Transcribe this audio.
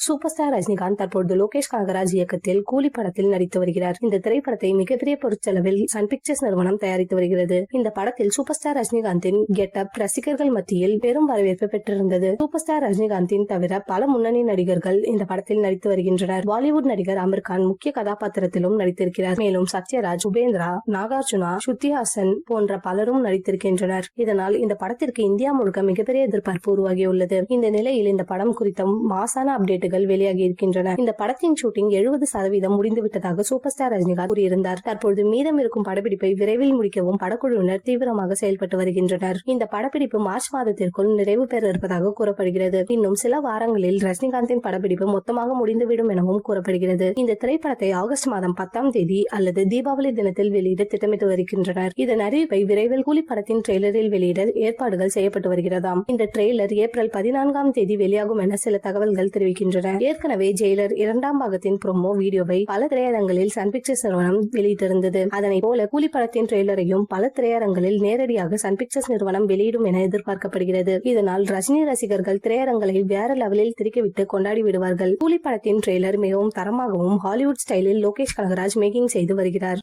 Super star Rajinikanth தற்பொழுது லோகேஷ் கனகராஜ் இயக்கத்தில் கூலி படத்தில் நடித்து வருகிறார். இந்த திரைப்படத்தை மிகப்பெரிய பொருட்செலவில் சன் பிக்சர்ஸ் நிறுவனம் தயாரித்து வருகிறது. இந்த படத்தில் சூப்பர் ஸ்டார் ரஜினிகாந்தின் கெட்டப் ரசிகர்கள் மத்தியில் பெரும் வரவேற்பு பெற்றிருந்தது. சூப்பர் ஸ்டார் ரஜினிகாந்தின் தவிர பல முன்னணி நடிகர்கள் இந்த படத்தில் நடித்து வருகின்றனர். பாலிவுட் நடிகர் அமீர் கான் முக்கிய கதாபாத்திரத்திலும் நடித்திருக்கிறார். மேலும் சத்யராஜ் உபேந்திரா நாகார்ஜுனா ஸ்ருதி ஹாசன் போன்ற பலரும் நடித்திருக்கின்றனர். இதனால் இந்த படத்திற்கு இந்தியா முழுக்க மிகப்பெரிய எதிர்பார்ப்பு உருவாகியுள்ளது. இந்த நிலையில் இந்த படம் குறித்த மாசான பாட்டுகள் வெளியாகி இருக்கின்றன. இந்த படத்தின் ஷூட்டிங் எழுபது சதவீதம் முடிந்துவிட்டதாக சூப்பர் ஸ்டார் ரஜினிகாந்த் கூறியிருந்தார். தற்பொழுது மீதம் இருக்கும் படப்பிடிப்பை விரைவில் முடிக்கவும் படக்குழுவினர் தீவிரமாக செயல்பட்டு வருகின்றனர். இந்த படப்பிடிப்பு மார்ச் மாதத்திற்குள் நிறைவு பெற இருப்பதாக கூறப்படுகிறது. இன்னும் சில வாரங்களில் ரஜினிகாந்தின் படப்பிடிப்பு மொத்தமாக முடிந்துவிடும் எனவும் கூறப்படுகிறது. இந்த திரைப்படத்தை ஆகஸ்ட் மாதம் பத்தாம் தேதி அல்லது தீபாவளி தினத்தில் வெளியிட திட்டமிட்டு வருகின்றனர். இதன் அறிவிப்பை விரைவில் கூலி படத்தின் ட்ரெய்லரில் வெளியிட ஏற்பாடுகள் செய்யப்பட்டு வருகிறதாம். இந்த ட்ரெய்லர் ஏப்ரல் பதினான்காம் தேதி வெளியாகும் என சில தகவல்கள் தெரிவிக்கின்றன. ஏற்கனவே ஜெயிலர் இரண்டாம் பாகத்தின் ப்ரோமோ வீடியோவை பல திரையரங்களில் சன் பிக்சர்ஸ் நிறுவனம் வெளியிட்டிருந்தது. அதனை போல கூலி படத்தின் ட்ரெய்லரையும் பல திரையரங்களில் நேரடியாக சன் பிக்சர்ஸ் நிறுவனம் வெளியிடும் என எதிர்பார்க்கப்படுகிறது. இதனால் ரஜினி ரசிகர்கள் திரையரங்களை வேற லெவலில் திருக்கிவிட்டு கொண்டாடி விடுவார்கள். கூலி படத்தின் ட்ரெய்லர் மிகவும் தரமாகவும் ஹாலிவுட் ஸ்டைலில் லோகேஷ் கனகராஜ் மேக்கிங் செய்து வருகிறார்.